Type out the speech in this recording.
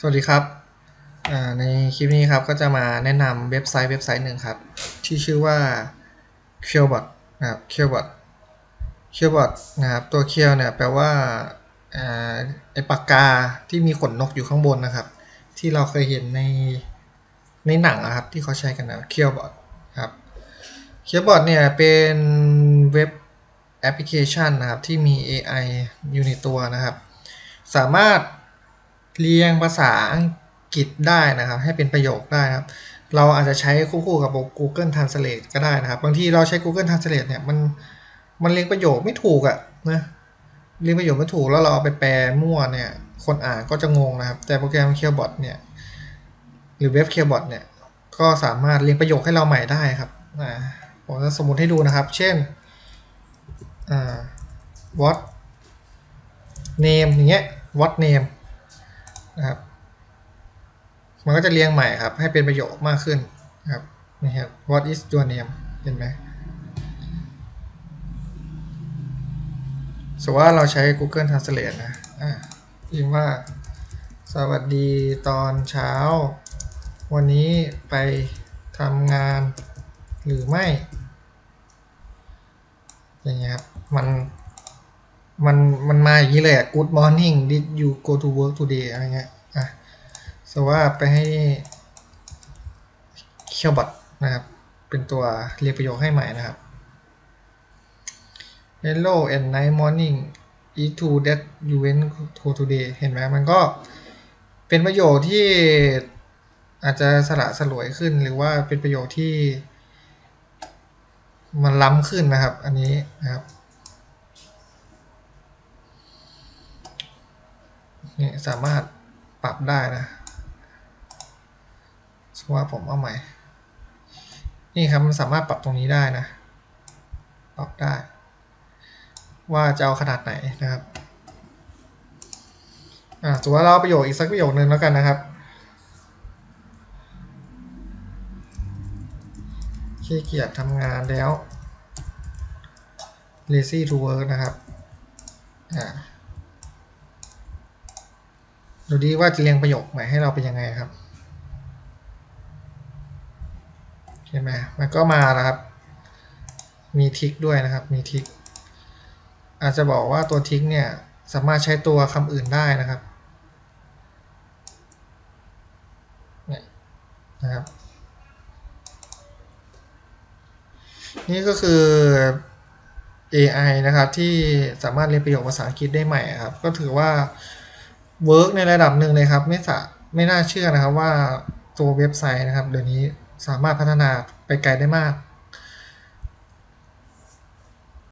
สวัสดีครับ ในคลิปนี้ครับก็จะมาแนะนำเว็บไซต์เว็บไซต์หนึ่งครับ ที่ชื่อว่า q u e l b o t นะครับ q u e l b o t q u e l b o t นะครับตัว q u e l เนี่ยแปลว่าไอปากกาที่มีขนนกอยู่ข้างบนนะครับ ที่เราเคยเห็นในในหนังนะครับที่เขาใช้กันนะ q u e l b o t ครับ q u e l b o t เนี่ยเป็นเว็บแอปพลิเคชันนะครับที่มี AI อยู่ในตัวนะครับ สามารถ เรียงภาษาอังกฤษได้นะครับ ให้เป็นประโยคได้ครับ เราอาจจะใช้คู่กับ Google Translate ก็ได้นะครับ บางทีเราใช้ Google Translate เนี่ยมันมันเรียงประโยคไม่ถูกอะนะเรียงประโยคไม่ถูกแล้วเราเอาไปแปลมั่วเนี่ย คนอ่านก็จะงงนะครับ แต่โปรแกรม k e y b o t เนี่ยหรือเว็บ k e y b o t เนี่ยก็สามารถเรียงประโยคให้เราใหม่ได้ครับอ่าผมจะสมมติให้ดูนะครับ เช่นอ่า what name อย่างเงี้ย what name นะครับ มันก็จะเรียงใหม่ครับ ให้เป็นประโยคมากขึ้นนะครับนี่ครับ what is your name เห็นไหมสมมติว่าเราใช้ Google Translate นะอ่าพิมพ์ว่า สวัสดีตอนเช้า วันนี้ไปทำงานหรือไม่ อย่างเงี้ยครับ มัน มัน มันมาอย่างนี้เลยอะ Good morning did you go to work today อะไรเงี้ย อะสว่าไปให้เคียวบอทนะครับ เป็นตัวเรียกประโยคให้ใหม่นะครับ Hello and night morning is to that you went to today เห็นไหมมันก็เป็นประโยคที่อาจจะสละสลวยขึ้นหรือว่าเป็นประโยคที่ มันล้ำขึ้นนะครับ อันนี้นะครับนี่สามารถ ปรับได้นะสว่าผมเอาใหม่ นี่ครับมันสามารถปรับตรงนี้ได้นะ ปรับได้ ว่าจะเอาขนาดไหนนะครับ อ่าสมมติว่าเราเอาประโยคอีกสักประโยคนึงแล้วกันนะครับขี้เกียจทำงานแล้ว lazy to work นะครับ อ่า ดูดีว่าจะเรียงประโยคใหม่ให้เราเป็นยังไงครับเห็นไหมมันก็มาแล้วครับ มีทิกด้วยนะครับ มีทิก อาจจะบอกว่าตัวทิกเนี่ยสามารถใช้ตัวคำอื่นได้นะครับเนี่ยนะครับ นี่ก็คือ AI นะครับที่สามารถเรียนประโยคภาษาอังกฤษได้ใหม่ครับ ก็ถือว่า เวิร์กในระดับหนึ่งเลยครับ ไม่สะไม่น่าเชื่อนะครับว่าตัวเว็บไซต์นะครับ เดี๋ยวนี้สามารถพัฒนาไปไกลได้มาก